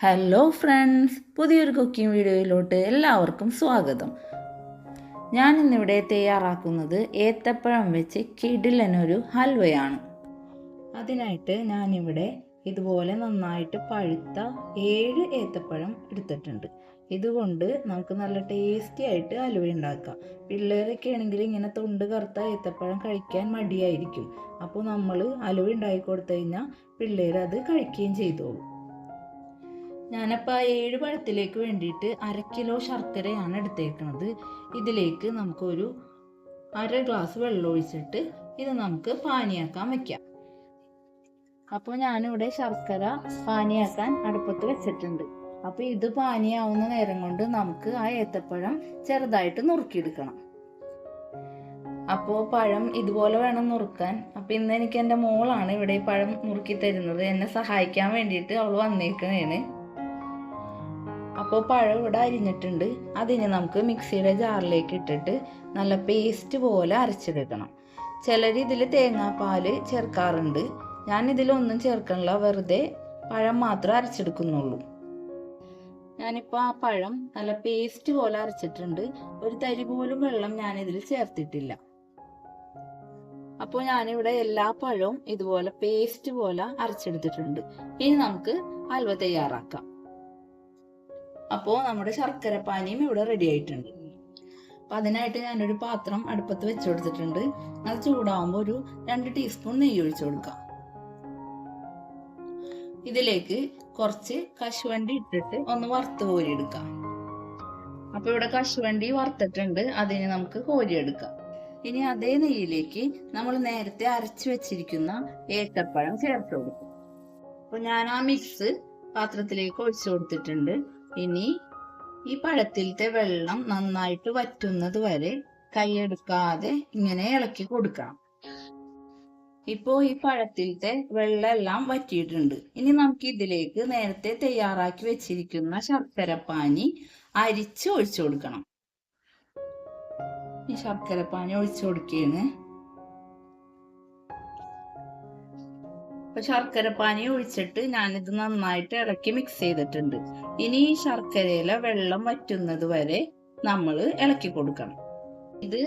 Hello friends പുതിയൊരു cooking വീഡിയോയിലോട്ട് എല്ലാവർക്കും സ്വാഗതം. ഞാൻ ഇന്നിവിടെ തയ്യാറാക്കുന്നത് ഏത്തപ്പഴം വെച്ച് കിടിലനൊരു ഹൽവയാണ്. അതിനായിട്ട് ഞാനിവിടെ ഇതുപോലെ നന്നായിട്ട് പഴുത്ത ഏഴ് ഏത്തപ്പഴം എടുത്തിട്ടുണ്ട്. ഇതുകൊണ്ട് നമുക്ക് നല്ല ടേസ്റ്റി ആയിട്ട് ഹലുവ ഉണ്ടാക്കാം. പിള്ളേരൊക്കെ ആണെങ്കിൽ ഇങ്ങനെ തൊണ്ട് കറുത്ത ഏത്തപ്പഴം കഴിക്കാൻ മടിയായിരിക്കും. അപ്പോൾ നമ്മൾ ഹലുവ ഉണ്ടാക്കി കൊടുത്തു കഴിഞ്ഞാൽ പിള്ളേർ അത് കഴിക്കുകയും ചെയ്തോളും. ഞാനപ്പോൾ ഏഴ് പഴത്തിലേക്ക് വേണ്ടിയിട്ട് അര കിലോ ശർക്കരയാണ് എടുത്തേക്കുന്നത് ഇതിലേക്ക് നമുക്കൊരു അര ഗ്ലാസ് വെള്ളം ഒഴിച്ചിട്ട് ഇത് നമുക്ക് പാനിയാക്കാൻ വയ്ക്കാം അപ്പോൾ ഞാനിവിടെ ശർക്കര പാനിയാക്കാൻ അടുപ്പത്ത് വെച്ചിട്ടുണ്ട്. അപ്പോൾ ഇത് പാനിയാവുന്ന നേരം കൊണ്ട് നമുക്ക് ആ ഏത്തപ്പഴം ചെറുതായിട്ട് നുറുക്കിയെടുക്കണം. അപ്പോൾ പഴം ഇതുപോലെ വേണം നുറുക്കാൻ. അപ്പോൾ ഇന്ന് എനിക്ക് എന്റെ മോളാണ് ഇവിടെ ഈ പഴം നുറുക്കി തരുന്നത്. എന്നെ സഹായിക്കാൻ വേണ്ടിയിട്ട് അവൾ വന്നേക്കണേണ്. അപ്പോൾ പഴം ഇവിടെ അരിഞ്ഞിട്ടുണ്ട്. അതിന് നമുക്ക് മിക്സിയുടെ ജാറിലേക്ക് ഇട്ടിട്ട് നല്ല പേസ്റ്റ് പോലെ അരച്ചെടുക്കണം. ചിലർ ഇതിൽ തേങ്ങാപ്പാൽ ചേർക്കാറുണ്ട്. ഞാൻ ഇതിലൊന്നും ചേർക്കണില്ല. വെറുതെ പഴം മാത്രം അരച്ചെടുക്കുന്നുള്ളൂ. ഞാനിപ്പോൾ ആ പഴം നല്ല പേസ്റ്റ് പോലെ അരച്ചിട്ടുണ്ട്. ഒരു തരി പോലും വെള്ളം ഞാൻ ഇതിൽ ചേർത്തിട്ടില്ല. അപ്പോൾ ഞാനിവിടെ എല്ലാ പഴവും ഇതുപോലെ പേസ്റ്റ് പോലെ അരച്ചെടുത്തിട്ടുണ്ട്. ഇനി നമുക്ക് ഹൽവ തയ്യാറാക്കാം. അപ്പോൾ നമ്മുടെ ശർക്കര പാനിയും ഇവിടെ റെഡി ആയിട്ടുണ്ട്. അപ്പം അതിനായിട്ട് ഞാനൊരു പാത്രം അടുപ്പത്ത് വെച്ച് കൊടുത്തിട്ടുണ്ട്. അത് ചൂടാവുമ്പോൾ ഒരു രണ്ട് ടീസ്പൂൺ നെയ്യ് ഒഴിച്ചു കൊടുക്കാം. ഇതിലേക്ക് കുറച്ച് കശുവണ്ടി ഇട്ടിട്ട് ഒന്ന് വറുത്ത് കോരിയെടുക്കാം. അപ്പൊ ഇവിടെ കശുവണ്ടി വറുത്തിട്ടുണ്ട്. അതിന് നമുക്ക് കോരിയെടുക്കാം. ഇനി അതേ നെയ്യിലേക്ക് നമ്മൾ നേരത്തെ അരച്ചു വെച്ചിരിക്കുന്ന ഏത്തപ്പഴം ചേർത്ത് കൊടുക്കും. അപ്പൊ ഞാൻ ആ മിക്സ് പാത്രത്തിലേക്ക് ഒഴിച്ചു കൊടുത്തിട്ടുണ്ട്. ഇനി ഈ പഴത്തിലത്തെ വെള്ളം നന്നായിട്ട് വറ്റുന്നത് വരെ കൈയെടുക്കാതെ ഇങ്ങനെ ഇളക്കി കൊടുക്കണം. ഇപ്പോ ഈ പഴത്തിലത്തെ വെള്ളം എല്ലാം വറ്റിയിട്ടുണ്ട്. ഇനി നമുക്ക് ഇതിലേക്ക് നേരത്തെ തയ്യാറാക്കി വെച്ചിരിക്കുന്ന ശർക്കരപ്പാനി അരിച്ച് ഒഴിച്ചു കൊടുക്കണം. ഈ ശർക്കരപ്പാനി ഒഴിച്ചു കൊടുക്കുകയാണ് അപ്പൊ ശർക്കരപ്പാനി ഒഴിച്ചിട്ട് ഞാനിത് നന്നായിട്ട് ഇളക്കി മിക്സ് ചെയ്തിട്ടുണ്ട്. ഇനി ഈ ശർക്കരയിലെ വെള്ളം വറ്റുന്നത് വരെ നമ്മൾ ഇളക്കി കൊടുക്കണം. ഇത്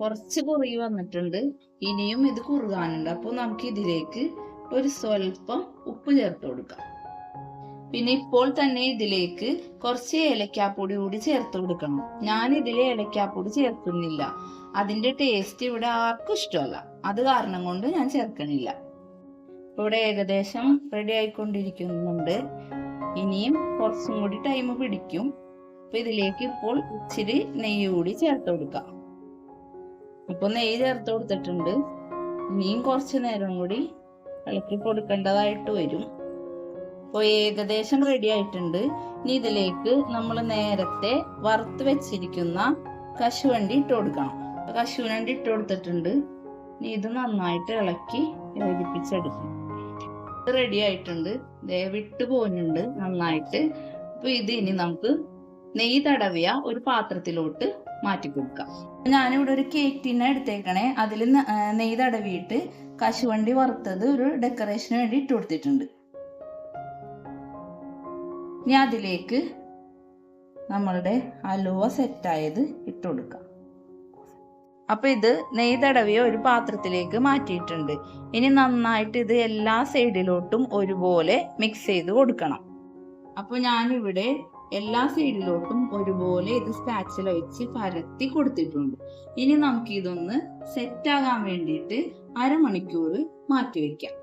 കുറച്ച് കുറുകി വന്നിട്ടുണ്ട്. ഇനിയും ഇത് കുറുകാനുണ്ട്. അപ്പോൾ നമുക്ക് ഇതിലേക്ക് ഒരു സ്വല്പം ഉപ്പ് ചേർത്ത് കൊടുക്കാം. പിന്നെ ഇപ്പോൾ തന്നെ ഇതിലേക്ക് കുറച്ച് ഏലക്കാപ്പൊടി കൂടി ചേർത്ത് കൊടുക്കണം. ഞാൻ ഇതിൽ ഏലക്കാപ്പൊടി ചേർക്കുന്നില്ല. അതിന്റെ ടേസ്റ്റ് ഇവിടെ ആർക്കും ഇഷ്ടമല്ല. അത് കാരണം കൊണ്ട് ഞാൻ ചേർക്കണില്ല. ഇവിടെ ഏകദേശം റെഡി ആയിക്കൊണ്ടിരിക്കുന്നുണ്ട്. ഇനിയും കുറച്ചും കൂടി ടൈം പിടിക്കും. അപ്പൊ ഇതിലേക്ക് ഇപ്പോൾ ഇച്ചിരി നെയ്യ് കൂടി ചേർത്ത് കൊടുക്കാം. ഇപ്പൊ നെയ്യ് ചേർത്ത് കൊടുത്തിട്ടുണ്ട്. ഇനിയും കുറച്ച് നേരം കൂടി ഇളക്കി കൊടുക്കേണ്ടതായിട്ട് വരും. അപ്പോൾ ഏകദേശം റെഡി ആയിട്ടുണ്ട്. ഇനി ഇതിലേക്ക് നമ്മൾ നേരത്തെ വറുത്ത് വെച്ചിരിക്കുന്ന കശുവണ്ടി ഇട്ട് കൊടുക്കണം. കശുവണ്ടി ഇട്ട് കൊടുത്തിട്ടുണ്ട്. ഇനി ഇത് നന്നായിട്ട് ഇളക്കി യോജിപ്പിച്ചെടുക്കും. റെഡി ആയിട്ടുണ്ട്. ദേ വിട്ടു പോകുന്നുണ്ട് നന്നായിട്ട്. അപ്പൊ ഇത് ഇനി നമുക്ക് നെയ്യ് തടവിയ ഒരു പാത്രത്തിലോട്ട് മാറ്റി കൊടുക്കാം. ഞാനിവിടെ ഒരു കേക്ക് ടിന്ന എടുത്തേക്കണേ. അതിൽ നെയ്യ് തടവിയിട്ട് കശുവണ്ടി വറുത്തത് ഒരു ഡെക്കറേഷന് വേണ്ടി ഇട്ട് കൊടുത്തിട്ടുണ്ട്. ഇനി അതിലേക്ക് നമ്മളുടെ അലുവ സെറ്റായത് ഇട്ട് കൊടുക്കാം. അപ്പൊ ഇത് നെയ്തടവിയെ ഒരു പാത്രത്തിലേക്ക് മാറ്റിയിട്ടുണ്ട്. ഇനി നന്നായിട്ട് ഇത് എല്ലാ സൈഡിലോട്ടും ഒരുപോലെ മിക്സ് ചെയ്ത് കൊടുക്കണം. അപ്പൊ ഞാനിവിടെ എല്ലാ സൈഡിലോട്ടും ഒരുപോലെ ഇത് സ്പാച്ചിൽ വെച്ച് പരത്തി കൊടുത്തിട്ടുണ്ട്. ഇനി നമുക്ക് ഇതൊന്ന് സെറ്റ് ആകാൻ വേണ്ടിയിട്ട് അരമണിക്കൂർ മാറ്റി വെക്കാം.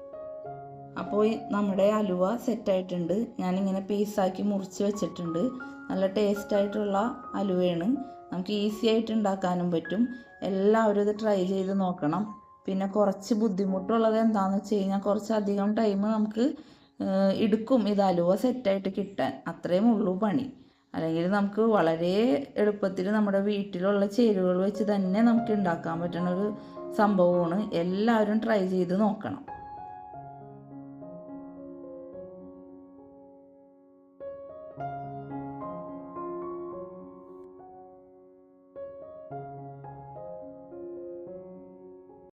അപ്പോൾ നമ്മുടെ അലുവ സെറ്റായിട്ടുണ്ട് ഞാനിങ്ങനെ പീസാക്കി മുറിച്ച് വെച്ചിട്ടുണ്ട്. നല്ല ടേസ്റ്റ് ആയിട്ടുള്ള അലുവയാണ്. നമുക്ക് ഈസി ആയിട്ട് ഉണ്ടാക്കാനും പറ്റും. എല്ലാവരും ഇത് ട്രൈ ചെയ്ത് നോക്കണം. പിന്നെ കുറച്ച് ബുദ്ധിമുട്ടുള്ളത് എന്താണെന്ന് വെച്ച് കഴിഞ്ഞാൽ കുറച്ചധികം ടൈം നമുക്ക് എടുക്കും. ഇത് അലുവ സെറ്റായിട്ട് കിട്ടാൻ. അത്രയും ഉള്ളൂ പണി. അല്ലെങ്കിൽ നമുക്ക് വളരെ എളുപ്പത്തിൽ നമ്മുടെ വീട്ടിലുള്ള ചേരുവകൾ വെച്ച് തന്നെ നമുക്ക് ഉണ്ടാക്കാൻ പറ്റുന്ന ഒരു സംഭവമാണ്. എല്ലാവരും ട്രൈ ചെയ്ത് നോക്കണം.